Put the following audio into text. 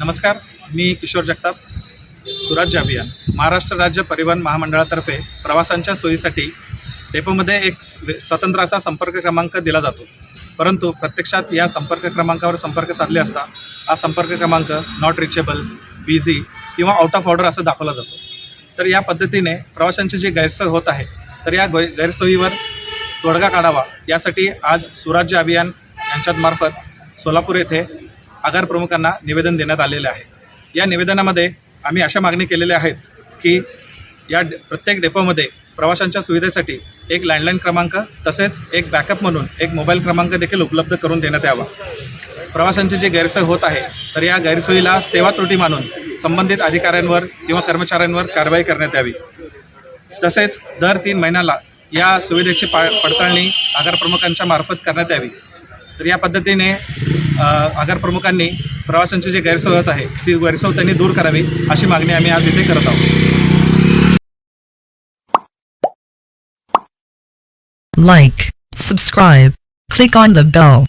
नमस्कार मी किशोर जगताप सुराज्य अभियान महाराष्ट्र राज्य परिवहन महामंडळातर्फे प्रवाशांच्या सोयीसाठी डेपोमध्ये एक वे- स्वतंत्र असा संपर्क क्रमांक दिला जातो. परंतु प्रत्यक्षात या संपर्क क्रमांकावर संपर्क साधले असता हा संपर्क क्रमांक नॉट रिचेबल बिझी किंवा आउट ऑफ ऑर्डर असं दाखवला जातो. तर या पद्धतीने प्रवाशांची जी गैरसोय होत आहे तर या गै गैरसोयीवर तोडगा काढावा यासाठी आज सुराज्य अभियान यांच्यामार्फत सोलापूर येथे आगार प्रमुखांना निवेदन देण्यात आलेले आहे. या निवेदनामध्ये आम्ही अशा मागणी केलेल्या आहेत की या डे- प्रत्येक डेपोमध्ये प्रवाशांच्या सुविधेसाठी एक लँडलाईन क्रमांक तसेच एक बॅकअप म्हणून एक मोबाईल क्रमांक देखील उपलब्ध करून देण्यात यावा. प्रवाशांची जी गैरसोय होत आहे तर या गैरसोयीला सेवा त्रुटी मानून संबंधित अधिकाऱ्यांवर किंवा कर्मचाऱ्यांवर कारवाई करण्यात यावी. तसेच दर तीन महिन्याला या सुविधेची पा पडताळणी आगार प्रमुखांच्या मार्फत करण्यात यावी. तर या पद्धतीने आगार प्रमुखांनी प्रवाशांची जे गैरसोय होत आहे ती गैरसोय त्यांनी दूर करावी अशी मागणी आम्ही आज इथे करत आहोत. Like subscribe click on the bell